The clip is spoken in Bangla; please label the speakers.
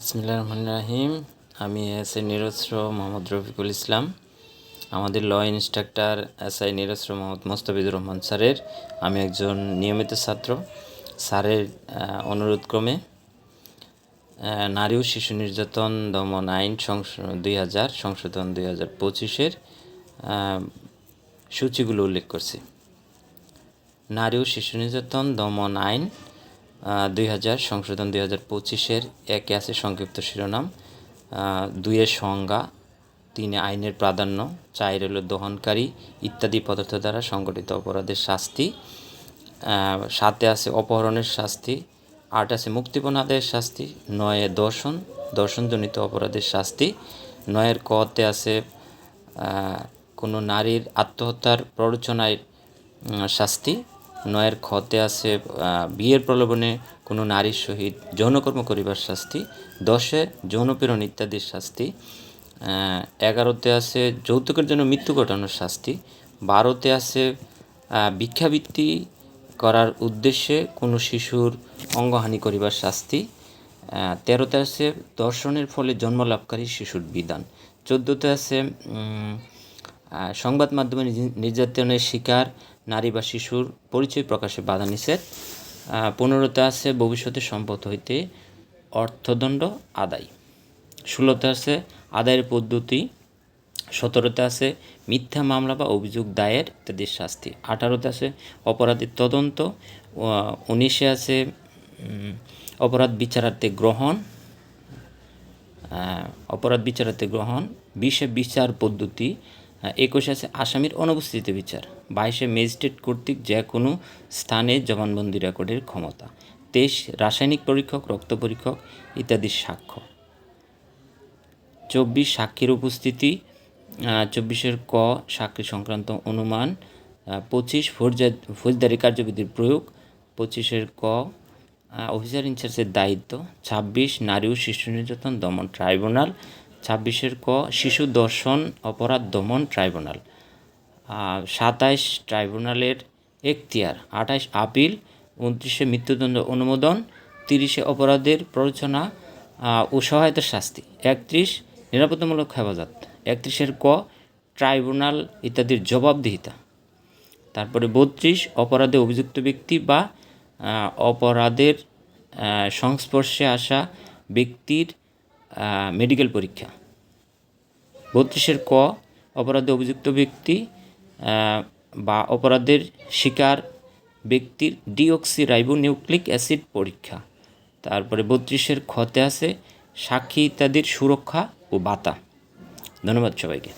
Speaker 1: বিসমিল্লাহ রহমান রাহিম। আমি এস এ নিরস্র মোহাম্মদ রফিকুল ইসলাম। আমাদের ল ইনস্ট্রাক্টর এস আই নিরস্র মোহাম্মদ মোস্তাফিজুর রহমান স্যারের। আমি একজন নিয়মিত ছাত্র। স্যারের অনুরোধক্রমে নারী ও শিশু নির্যাতন দমন আইন দুই হাজার, সংশোধন দুই হাজার পঁচিশের সূচিগুলো উল্লেখ করছি। নারী ও শিশু নির্যাতন দমন আইন দুই হাজার, সংশোধন দুই হাজার পঁচিশের একে আছে সংক্ষিপ্ত শিরোনাম। দুইয়ের সংজ্ঞা, তিনে আইনের প্রাধান্য চার হলো দহনকারী ইত্যাদি পদার্থ দ্বারা সংগঠিত অপরাধের শাস্তি। সাতে আছে অপহরণের শাস্তি, আট আছে মুক্তিপণ আদায়ের শাস্তি, নয়ে দর্শন, দর্শনজনিত অপরাধের শাস্তি। নয়ের কতে আছে কোনো নারীর আত্মহত্যার প্ররোচনায় শাস্তি। নয়ের খতে আছে বিয়ের প্রলোভনে কোনো নারীর সহিত যৌনকর্ম করিবার শাস্তি দশে যৌনপীড়ন ইত্যাদির শাস্তি এগারোতে আছে যৌতুকের জন্য মৃত্যু ঘটানোর শাস্তি, বারোতে আছে ভিক্ষাবৃত্তি করার উদ্দেশ্যে কোনো শিশুর অঙ্গহানি করিবার শাস্তি তেরোতে আছে দর্শনের ফলে জন্মলাভকারী শিশুর বিধান, চোদ্দোতে আছে সংবাদ মাধ্যমে নির্য- নির্যাতনের শিকার নারী বা শিশুর পরিচয় প্রকাশে বাধা নিষেধ পনেরোতে আছে ভবিষ্যতে সম্পদ হইতে অর্থদণ্ড আদায়। ষোলোতে আছে আদায়ের পদ্ধতি। সতেরোতে আছে মিথ্যা মামলা বা অভিযোগ দায়ের ইত্যাদির শাস্তি। আঠারোতে আছে অপরাধের তদন্ত। উনিশে আছে অপরাধ বিচারার্থে গ্রহণ। অপরাধ বিচারার্থে গ্রহণ। বিশে বিচার পদ্ধতি। একুশে আছে আসামির অনুপস্থিতিতে বিচার। বাইশে ম্যাজিস্ট্রেট কর্তৃক যে কোনো স্থানে জবানবন্দি রেকর্ডের ক্ষমতা। তেইশ, রাসায়নিক পরীক্ষক, রক্ত পরীক্ষক ইত্যাদির সাক্ষ্য। চব্বিশ, সাক্ষীর উপস্থিতি। চব্বিশের ক, সাক্ষী সংক্রান্ত অনুমান। পঁচিশ ফৌজা ফৌজদারি কার্যবিধির প্রয়োগ। পঁচিশের ক অফিসার ইনচার্জের দায়িত্ব। ছাব্বিশ, নারী ও শিশু নির্যাতন দমন ট্রাইব্যুনাল। ছাব্বিশের ক, শিশু দর্শন অপরাধ দমন ট্রাইব্যুনাল। সাতাইশ ট্রাইব্যুনালের এখতিয়ার, আঠাইশ আপিল, উনত্রিশে মৃত্যুদণ্ড অনুমোদন, তিরিশে অপরাধের প্ররোচনা ও সহায়তার শাস্তি। একত্রিশ, নিরাপত্তামূলক হেফাজত। একত্রিশের ক, ট্রাইব্যুনাল ইত্যাদির জবাবদিহিতা। তারপরে বত্রিশ, অপরাধে অভিযুক্ত ব্যক্তি বা অপরাধের সংস্পর্শে আসা ব্যক্তির মেডিকেল পরীক্ষা। বত্রিশের ক, অপরাধে অভিযুক্ত ব্যক্তি বা অপরাধের শিকার ব্যক্তির ডিঅক্সি রাইবোনিউক্লিক অ্যাসিড পরীক্ষা। তারপরে বত্রিশের খতে আছে সাক্ষী ইত্যাদির সুরক্ষা ও বাতা। ধন্যবাদ সবাইকে।